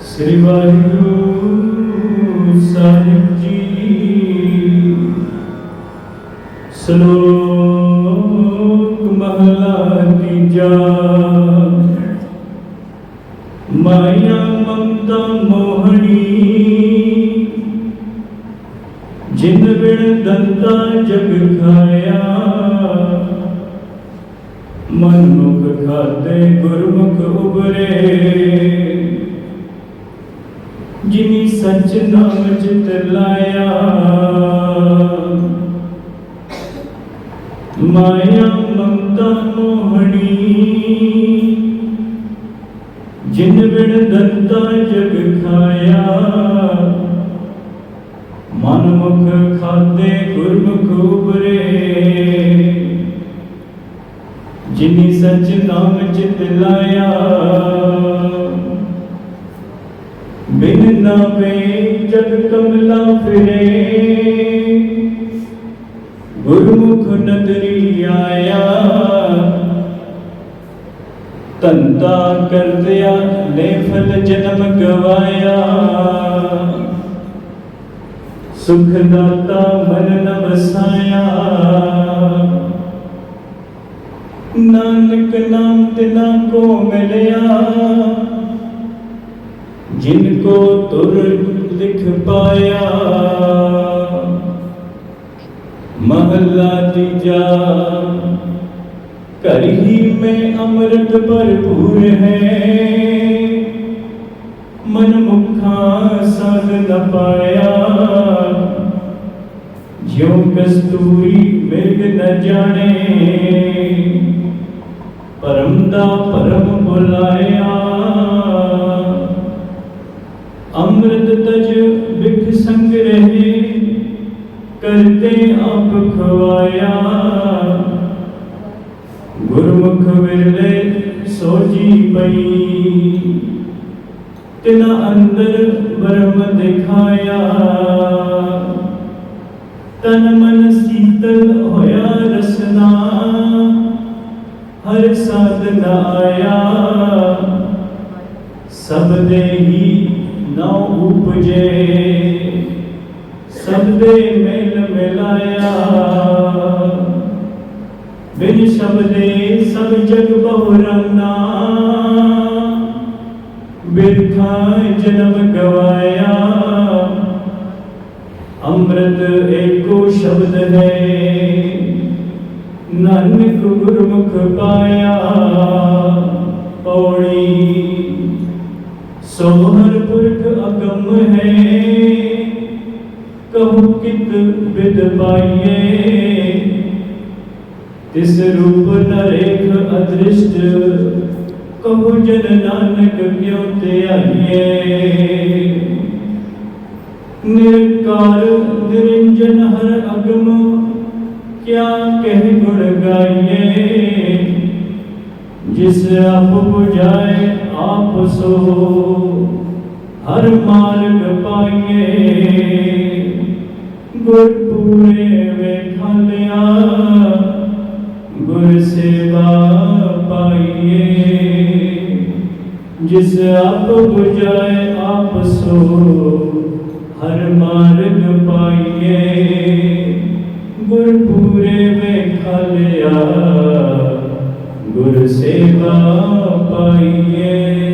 ਸ੍ਰੀ ਵਾਹਿਗੁਰੂ ਸਾਹਿਬ ਜੀ ਸ਼ਲੋਕ ਮਹਲਾ ਤੀਜਾ ਮਾਇਆ ਮਮਤਾ ਮੋਹਣੀ, ਜਿਨ ਬਿਨ ਦੰਤਾ ਜਗ ਖਾਇਆ। ਮਨਮੁਖ ਖਾਤੇ ਗੁਰਮੁਖ ਉਬਰੇ ਜਿਨੀ ਸਚ ਨਾਮ ਚਿਤ ਲਾਇਆ। ਮਾਇਆ ਮਮਤਾ ਮੋਹਣੀ। ਜਿਨ ਬਿਨ ਦੰਤਾ ਜਗ ਖਾਇਆ। ਮਨ ਮੁਖ ਖਾਤੇ ਗੁਰਮੁਖ ਉਬਰੇ ਜਿਨੀ ਸਚ ਨਾਮ ਚਿਤ ਲਾਇਆ। ਬਿਨ ਨਾਵੇ ਜਗ ਕਮਲਾ ਫਿਰੇ। ਗੁਰਮੁਖ ਨਦਰੀ ਆਇਆ। ਤੰਤਾ ਕਰਦਿਆ ਨੇ ਫਲ ਜਨਮ ਗਵਾਇਆ। ਸੁਖ ਦਾਤਾ ਮਨ ਮਿਲਿਆ। ਜਿਨ ਕੋ ਤੁਰ ਲਿਖ ਪਾਇਆ। ਮਹੱਲਾ ਤੀਜਾ। ਘਰ ਹੀ ਮੈਂ ਅੰਮ੍ਰਿਤ ਭਰਪੂਰ ਹੈ। ਮਨ ਮੁਖਾ ਸਾਧ ਨ ਪਾਇਆ। ਜਿਉ ਕਸਤੂਰੀ ਮਿਰਗ ਨ ਜਾਣੇ। ਪਰਮ ਦਾ ਪਰਮ ਬੁਲਾਇਆ। ਅੰਮ੍ਰਿਤ ਤਜ ਵਿਖ ਸੰਗ ਰਹੇ, ਕਰਤੇ ਆਪ ਖਵਾਇਆ। ਗੁਰਮੁਖ ਵਿਰਲੇ ਸੋਜੀ ਪਈ, ਤਿਨਾ ਅੰਦਰ ਬ੍ਰਹਮ ਦਿਖਾਇਆ। ਤਨ ਮਨ ਸੀਤਲ ਹੋਇਆ ਰਸਨਾ। ਹਰ ਸਾਧਨ ਆਇਆ। ਸਭ ਦੇ ਹੀ ਨਉ ਉਪਜੇ। ਸਭ ਦੇ ਮਿਲ ਮਿਲਾਇਆ। ਬਿਨ ਸ਼ਬਦੇ ਸਭ ਜਗ ਬਹੁਰਨਾ ਬਿਰਥਾ ਜਨਮ ਗਵਾਇਆ। ਅੰਮ੍ਰਿਤ ਏਕੋ ਸ਼ਬਦ ਹੈ। ਨਾਨਕ ਗੁਰਮੁਖ ਪਾਇਆ ਪੌੜੀ ਸੋਹਰ ਪੁਰਖ ਅਗੰਮ ਹੈ ਕਹੂ ਕਿਤ ਬਿਦ ਪਾਈਏ ਤਿਸ ਰੂਪ ਨਰੇਖ ਅਦ੍ਰਿਸ਼ਟ ਕਹੂ ਜਨ ਨਾਨਕ ਕਿਉ ਤੇ ਆਈਏ ਨਿਰਕਾਰ ਨਿਰੰਜਨ ਹਰ ਅਗਮ ਕਿਆ ਕਹਿ ਗੁਣ ਗਾਈਏ ਜਿਸ ਆਪ 부ਝਾਏ ਆਪ ਸੋ ਹਰ ਮਾਰਗ ਪਾਈਏ ਗੁਰ ਪੂਰੇ ਵੇਖਾ ਲਿਆ ਗੁਰ ਸੇਵਾ ਪਾਈਏ ਜਿਸ ਆਪ 부ਝਾਏ ਆਪ ਸੋ ਹਰ ਪਾਈਏ